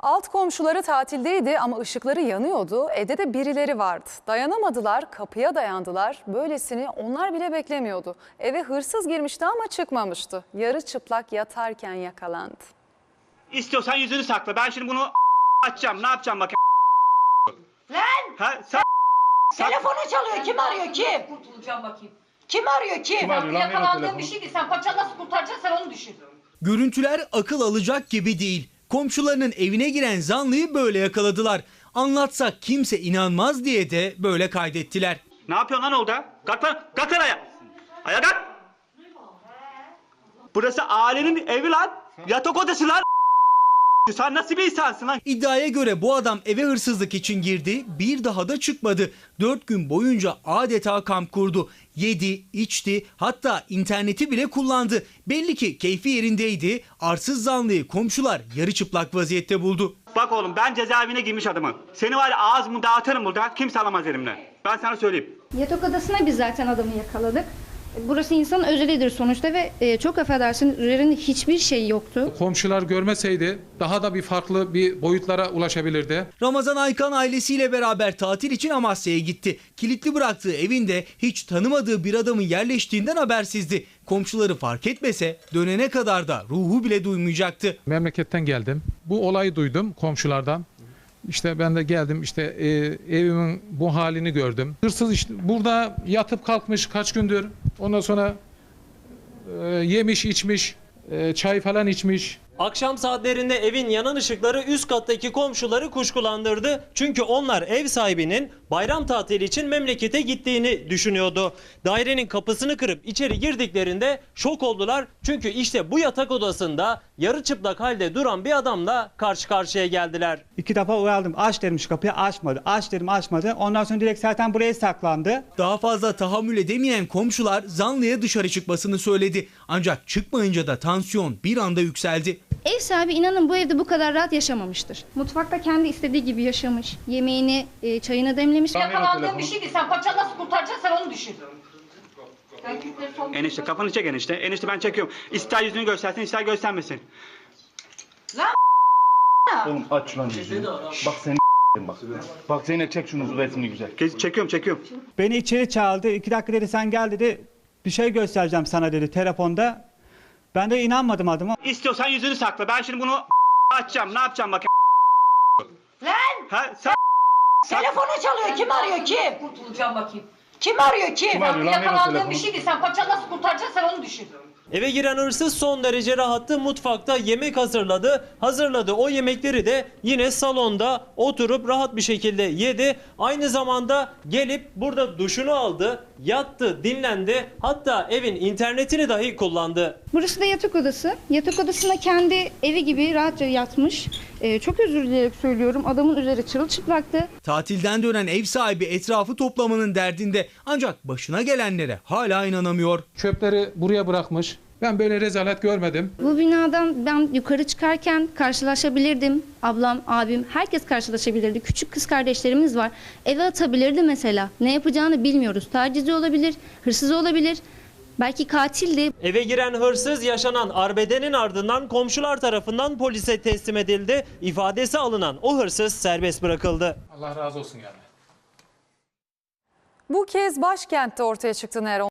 Alt komşuları tatildeydi ama ışıkları yanıyordu. Evde de birileri vardı. Dayanamadılar, kapıya dayandılar. Böylesini onlar bile beklemiyordu. Eve hırsız girmişti ama çıkmamıştı. Yarı çıplak yatarken yakalandı. İstiyorsan yüzünü sakla. Ben şimdi bunu açacağım. Ne yapacağım bak? Lan! Ha, sen Telefonu çalıyor. Kim arıyor kim? Kurtulacağım bakayım. Kim arıyor kim? Sen yakalandığın bir şey değil. Sen paçanı nasıl kurtaracaksın sen onu düşün. Görüntüler akıl alacak gibi değil. Komşularının evine giren zanlıyı böyle yakaladılar. Anlatsak kimse inanmaz diye de böyle kaydettiler. ne yapıyorsun lan orada? Kalk lan. Kalk lan ayağa. Ayağa kalk. Burası ailenin evi lan. Yatak odası lan. Sen nasıl bir insansın lan? İddiaya göre bu adam eve hırsızlık için girdi, bir daha da çıkmadı. Dört gün boyunca adeta kamp kurdu. Yedi, içti, hatta interneti bile kullandı. Belli ki keyfi yerindeydi. Arsız zanlıyı komşular yarı çıplak vaziyette buldu. Bak oğlum ben cezaevine girmiş adamım. Seni var ya ağzımı dağıtırım burada. Kimse alamaz elimden. Ben sana söyleyeyim. Yatak odasına biz zaten adamı yakaladık. Burası insanın özelidir sonuçta ve e, çok affedersin üzerinde hiçbir şey yoktu. komşular görmeseydi daha da bir farklı bir boyutlara ulaşabilirdi. Ramazan Aykan ailesiyle beraber tatil için Amasya'ya gitti. Kilitli bıraktığı evinde hiç tanımadığı bir adamın yerleştiğinden habersizdi. Komşuları fark etmese dönene kadar da ruhu bile duymayacaktı. Memleketten geldim. Bu olayı duydum komşulardan. İşte ben de geldim işte e, evimin bu halini gördüm. Hırsız işte burada yatıp kalkmış kaç gündür. Ondan sonra e, yemiş içmiş, e, çay falan içmiş. Akşam saatlerinde evin yanan ışıkları üst kattaki komşuları kuşkulandırdı. Çünkü onlar ev sahibinin bayram tatili için memlekete gittiğini düşünüyordu. Dairenin kapısını kırıp içeri girdiklerinde şok oldular. Çünkü işte bu yatak odasında yarı çıplak halde duran bir adamla karşı karşıya geldiler. İki defa uyardım. Aç dedim şu kapıyı açmadı. Aç dedim açmadı. Ondan sonra direkt zaten buraya saklandı. Daha fazla tahammül edemeyen komşular zanlıya dışarı çıkmasını söyledi. Ancak çıkmayınca da tansiyon bir anda yükseldi. Ev sahibi inanın bu evde bu kadar rahat yaşamamıştır. Mutfakta kendi istediği gibi yaşamış. Yemeğini, e, çayını demlemiş. Yakalandığın bir şey değil. Sen paçanı nasıl kurtaracaksın sen onu düşün. Enişte kafanı çek enişte. Enişte ben çekiyorum. İster yüzünü göstersin ister göstermesin. Oğlum aç lan yüzünü. Bak seni bak. Bak Zeynep çek şunu resmini güzel. Ge- Çekiyorum çekiyorum. Beni içeri çağırdı. İki dakika dedi sen gel dedi. Bir şey göstereceğim sana dedi telefonda. Ben de inanmadım adama. İstiyorsan yüzünü sakla. Ben şimdi bunu açacağım. Ne yapacağım bak? Lan! Ha, sen Telefonu çalıyor. Kim arıyor kim? Kurtulacağım bakayım. Kim arıyor kim? Kim arıyor lan benim Yakalandığın telefonu? bir şey değil. Sen paçanı nasıl kurtaracaksın sen onu düşün. Eve giren hırsız son derece rahattı. Mutfakta yemek hazırladı. Hazırladı o yemekleri de yine salonda oturup rahat bir şekilde yedi. Aynı zamanda gelip burada duşunu aldı, yattı, dinlendi. Hatta evin internetini dahi kullandı. Burası da yatak odası. Yatak odasında kendi evi gibi rahatça yatmış. E, çok özür dileyerek söylüyorum. Adamın üzeri çırılçıplaktı. Tatilden dönen ev sahibi etrafı toplamanın derdinde ancak başına gelenlere hala inanamıyor. Çöpleri buraya bırakmış. Ben böyle rezalet görmedim. Bu binadan ben yukarı çıkarken karşılaşabilirdim. Ablam, abim, herkes karşılaşabilirdi. Küçük kız kardeşlerimiz var. Eve atabilirdi mesela. Ne yapacağını bilmiyoruz. Tacizi olabilir, hırsız olabilir. Belki katildi. Eve giren hırsız yaşanan arbedenin ardından komşular tarafından polise teslim edildi. İfadesi alınan o hırsız serbest bırakıldı. Allah razı olsun yani. Bu kez başkentte ortaya çıktı Nero.